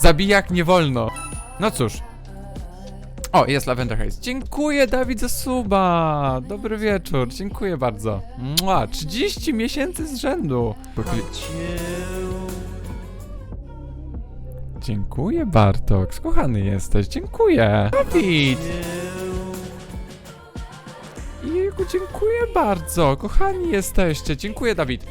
Zabijak nie wolno. No cóż. O, jest Lavender Haze. Dziękuję, Dawid, za suba. Dobry wieczór, dziękuję bardzo. Mua, 30 miesięcy z rzędu. Dziękuję, Bartok. Kochany jesteś, dziękuję. Dawid! Jejku, dziękuję bardzo. Kochani jesteście. Dziękuję, Dawid.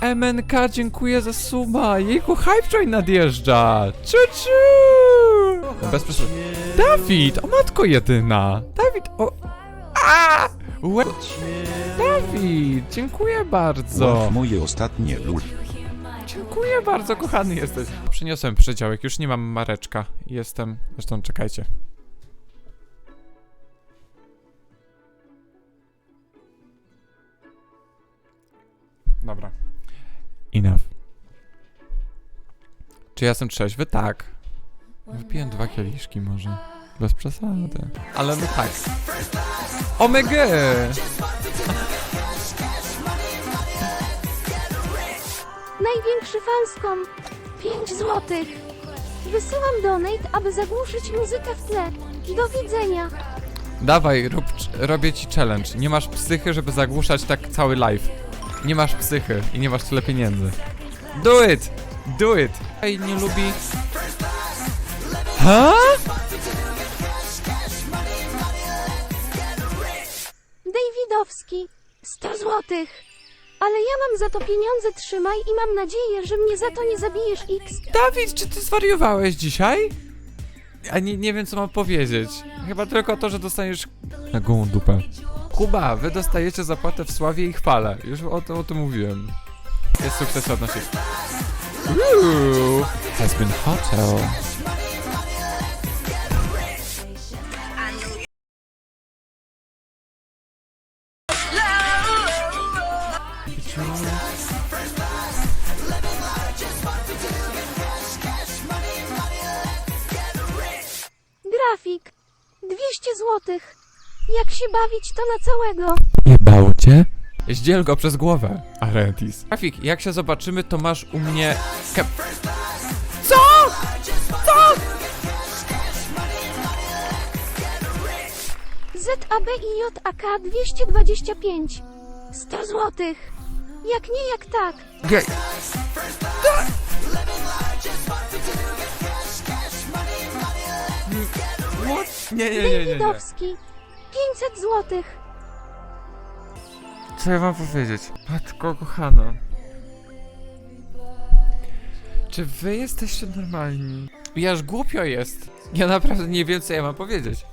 MNK, dziękuję za suba. Jejku, Hype Train nadjeżdża. Ciu, ciu. Bez przesady. Dawid, o matko jedyna. Dawid, o... A! Łe... Dawid, dziękuję bardzo. Moje ostatnie lul. Dziękuję bardzo, kochany jesteś. Przyniosłem przedziałek, już nie mam mareczka. Jestem... Zresztą czekajcie. Czy ja jestem trzeźwy? Tak. Wypiłem dwa kieliszki może. Bez przesady. Ale no tak. Omega! Największy fanskom. 5 złotych. Wysyłam donate, aby zagłuszyć muzykę w tle. Do widzenia. Dawaj, rób, robię ci challenge. Nie masz psychy, żeby zagłuszać tak cały live. Nie masz psychy i nie masz tyle pieniędzy. Do it! Do it! Ej, nie lubi... Ha? Davidowski. 100 złotych. Ale ja mam za to pieniądze, trzymaj i mam nadzieję, że mnie za to nie zabijesz X. Dawid, czy ty zwariowałeś dzisiaj? A nie, nie wiem, co mam powiedzieć. Chyba tylko to, że dostaniesz... Na gołą dupę. Kuba, wy dostajecie zapłatę w sławie i chwale. Już o, to, o tym mówiłem. Jest sukces odnosi. Ooh, has been hotel. Grafik. 200 złotych. Jak się bawić to na całego. Jebało cię? Zdziel go przez głowę, Arentis. Grafik, jak się zobaczymy, to masz u mnie... Kep... Co? Co? ZABIJAK 225. 100 złotych. Jak nie, jak tak. Gej. What? Nie, nie, nie, nie, nie. Davidowski. 500 złotych. Co ja mam powiedzieć? Matko kochana. Czy wy jesteście normalni? Ja aż głupio jest. Ja naprawdę nie wiem, co ja mam powiedzieć.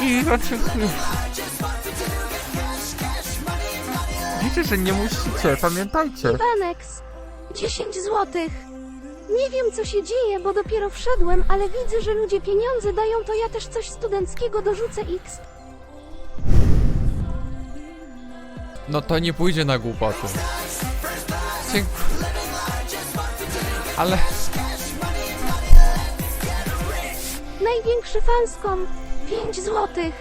I oczekuję. Wiecie, że nie musicie, pamiętajcie. Panex. 10 złotych. Nie wiem co się dzieje, bo dopiero wszedłem, ale widzę, że ludzie pieniądze dają, to ja też coś studenckiego dorzucę X. No to nie pójdzie na głupoty. Dziękuję. Ale... Największy fanskom. 5 złotych.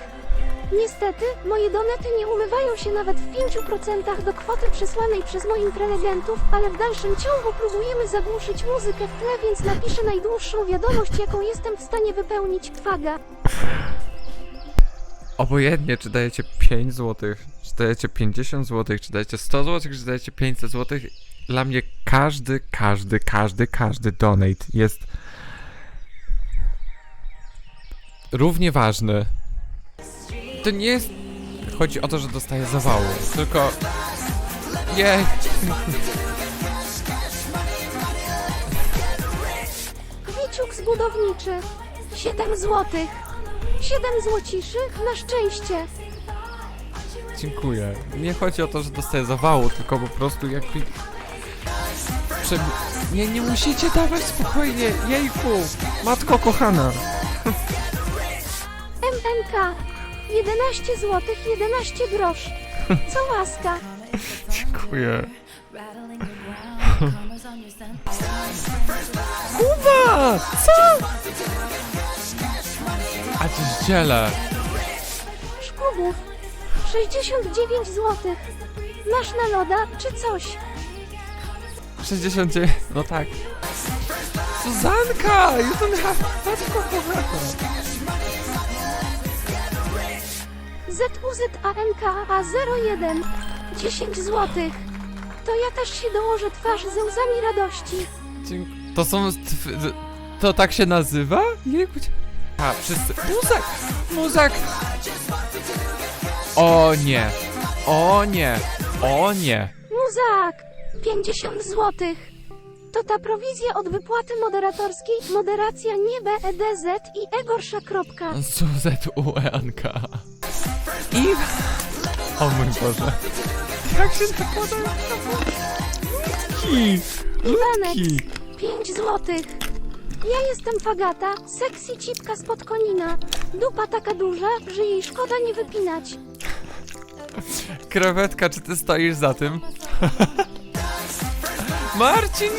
Niestety, moje donaty nie umywają się nawet w 5% do kwoty przesłanej przez moich prelegentów, ale w dalszym ciągu próbujemy zagłuszyć muzykę w tle, więc napiszę najdłuższą wiadomość, jaką jestem w stanie wypełnić. Twaga. Obojętnie, czy dajecie 5 zł, czy dajecie 50 zł, czy dajecie 100 zł, czy dajecie 500 zł, dla mnie każdy, każdy, każdy, każdy donate jest równie ważny. To nie jest... Chodzi o to, że dostaję zawału, tylko... Jej! Kwiciuk zbudowniczy. 7 złotych. 7 złociszy? Na szczęście. Dziękuję. Nie chodzi o to, że dostaję zawału, tylko po prostu jakby... Prze... Nie, nie musicie dawać spokojnie, jejku! Matko kochana! MNK. 11 złotych 11 grosz. Co łaska. Dziękuję. Kuba! Co? A ci zdzielę. Szkubów. 69 złotych. Masz na loda czy coś? 69. No tak. Suzanka! Matko kochana. ZUZANKA01 10 złotych. To ja też się dołożę twarz ze łzami radości. Dzięk- To są... To tak się nazywa? Jejku. A, wszyscy... Muzak! Muzak! O nie! O nie! O nie! Muzak! 50 złotych. To ta prowizja od wypłaty moderatorskiej, moderacja nie BEDZ i egorsza kropka. Z-U-Z-U-E-N-K I... O mój Boże. Jak się nakładają Ludki! Iwanek, Ludki! 5 złotych. Ja jestem Fagata, sexy cipka spod konina. Dupa taka duża, że jej szkoda nie wypinać. Krewetka, czy ty stoisz za tym? Marcin!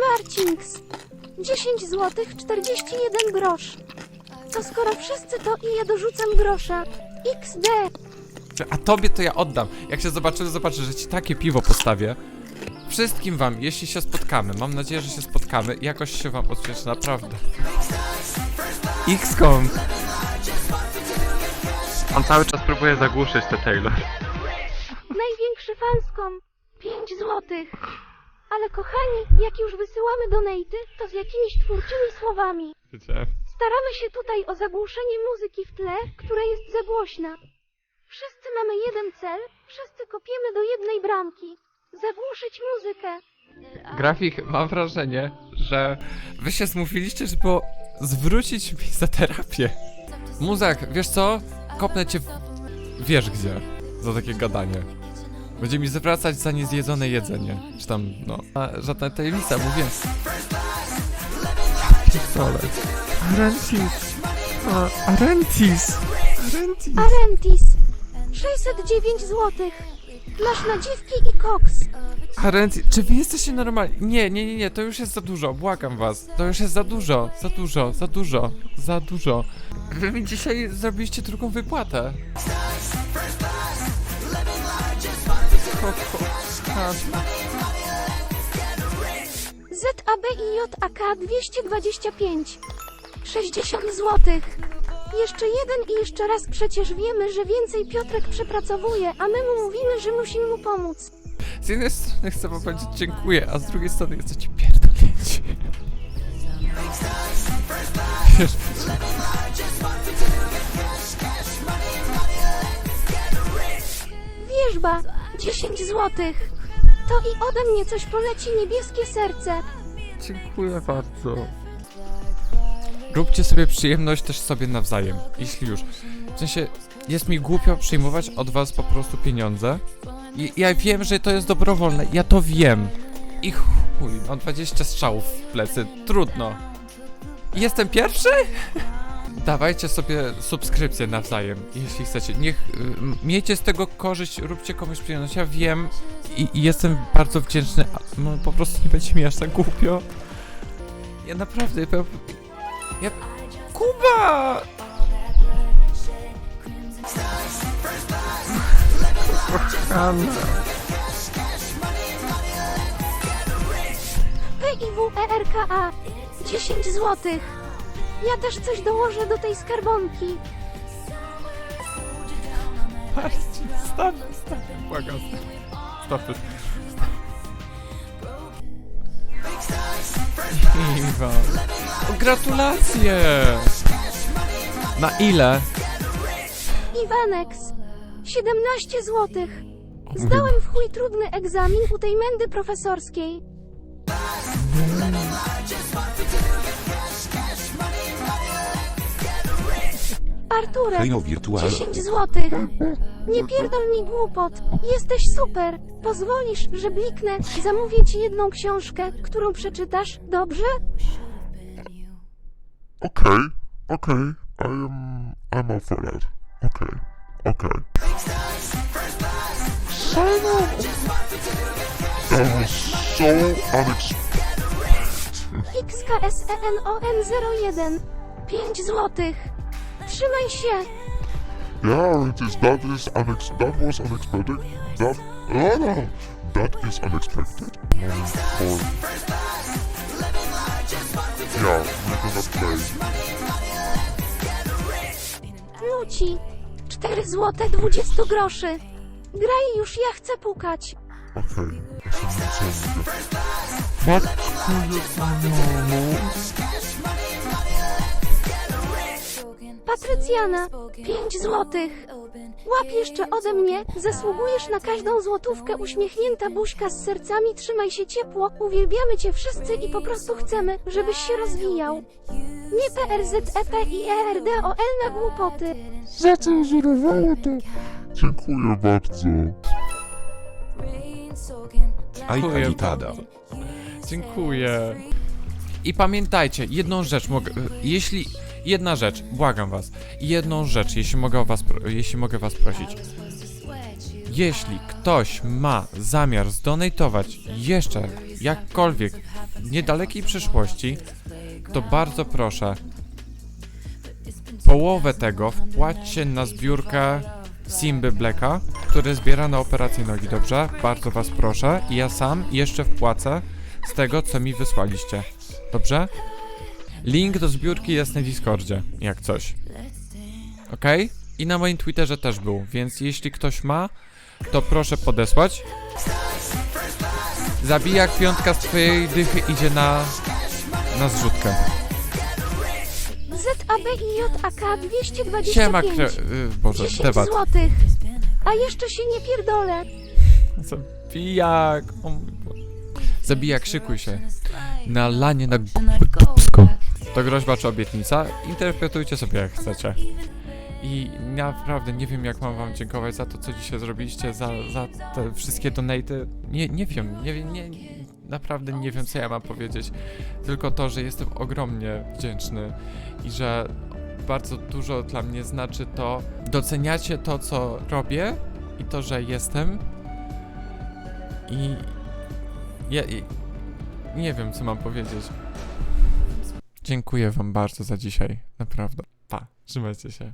Marcinks. 10 złotych 41 grosz. To skoro wszyscy to i ja dorzucam grosza. XD. A tobie to ja oddam. Jak się zobaczymy, zobaczę, że ci takie piwo postawię. Wszystkim wam, jeśli się spotkamy, mam nadzieję, że się spotkamy, jakoś się wam odświeży, naprawdę. XCOM. On cały czas próbuje zagłuszyć te Taylor. Największy fanskom. 5 złotych. Ale kochani, jak już wysyłamy donaty, to z jakimiś twórczymi słowami. Staramy się tutaj o zagłuszenie muzyki w tle, która jest za głośna. Wszyscy mamy jeden cel, wszyscy kopiemy do jednej bramki. Zagłuszyć muzykę. Grafik, mam wrażenie, że wy się zmówiliście, żeby o- zwrócić mi za terapię. Muzak, wiesz co? Kopnę cię w... wiesz gdzie, za takie gadanie. Będzie mi zwracać za niezjedzone jedzenie. Czy tam, no, a, żadna tajemnica, mówię. Pierdolę. Arentis. A, Arentis. Arentis. Arentis. 609 złotych. Masz na dziwki i koks. Arentis, czy wy jesteście normalni? Nie, nie, nie, nie, to już jest za dużo, błagam was. To już jest za dużo, za dużo, za dużo, za dużo. Wy mi dzisiaj zrobiliście drugą wypłatę. Ko- kochana. ZABIJAK 225. 60 złotych. Jeszcze jeden i jeszcze raz przecież wiemy, że więcej Piotrek przepracowuje, a my mu mówimy, że musimy mu pomóc. Z jednej strony chcę wam powiedzieć dziękuję, a z drugiej strony jesteście pierdolnięci. Wiesz, Wierzba 10 złotych. To i ode mnie coś poleci niebieskie serce. Dziękuję bardzo. Róbcie sobie przyjemność też sobie nawzajem, jeśli już. W sensie, jest mi głupio przyjmować od was po prostu pieniądze. Ja wiem, że to jest dobrowolne, ja to wiem. I chuj, mam 20 strzałów w plecy, trudno. Jestem pierwszy? Dawajcie sobie subskrypcję nawzajem, jeśli chcecie. Niech y, miejcie z tego korzyść, róbcie komuś przyjemność. Ja wiem i, i jestem bardzo wdzięczny, a no, po prostu nie będzie mi aż tak głupio. Ja naprawdę, ja... Kuba! PIWERKA 10 złotych. Ja też coś dołożę do tej skarbonki. Patrzcie, stop, błagam. Iwan. O, gratulacje! Na ile? Iwanex 17 złotych. Zdałem w chuj trudny egzamin u tej mędy profesorskiej. Arturek, Hejo Wirtual. 10 złotych. Nie pierdol mi głupot. Jesteś super. Pozwolisz, że bliknę. Zamówię ci jedną książkę, którą przeczytasz, dobrze? Okay, okay, I am, I'm all for that. Okay, okay. That was so unexpected. XKSENON01 5 złotych. Trzymaj się. Yeah, it is. That is unex. That was unexpected. That. Oh no, that is unexpected. Um, for. Yeah, we're gonna play. Nuci. 4 złote 20 groszy. Graj już, ja chcę pukać. Okej, no. Patrycjana. 5 złotych. Łap jeszcze ode mnie. Zasługujesz na każdą złotówkę. Uśmiechnięta buźka z sercami. Trzymaj się ciepło. Uwielbiamy cię wszyscy i po prostu chcemy, żebyś się rozwijał. Nie PRZEP i ERDOL na głupoty. Zacenzurowało to. Dziękuję bardzo. Dziękuję bardzo. Dziękuję. I pamiętajcie, jedną rzecz mogę. Jeśli. Jedna rzecz, błagam was. Jedną rzecz, jeśli mogę o was, jeśli mogę was prosić. Jeśli ktoś ma zamiar zdonatować jeszcze jakkolwiek w niedalekiej przyszłości, to bardzo proszę. Połowę tego wpłaćcie na zbiórkę Simby Blacka, który zbiera na operację nogi, dobrze? Bardzo was proszę. I ja sam jeszcze wpłacę z tego, co mi wysłaliście. Dobrze? Link do zbiórki jest na Discordzie, jak coś. Ok? I na moim Twitterze też był, więc jeśli ktoś ma, to proszę podesłać. Zabijak piątka z twojej dychy idzie na, na zrzutkę. ZABIJAK 225. Siema, kre... y, Boże, 10 debat. złotych. A jeszcze się nie pierdolę. Zabijak! O mój Boże. Zabijak, szykuj się. Na lanie na dupsko. To groźba czy obietnica? Interpretujcie sobie jak chcecie. I naprawdę nie wiem jak mam wam dziękować za to, co dzisiaj zrobiliście, za, za te wszystkie donaty. Nie, nie wiem, nie, nie, naprawdę nie wiem co ja mam powiedzieć. Tylko to, że jestem ogromnie wdzięczny i że bardzo dużo dla mnie znaczy to, doceniacie to, co robię i to, że jestem i ja nie wiem, co mam powiedzieć. Dziękuję wam bardzo za dzisiaj, naprawdę. Pa, trzymajcie się.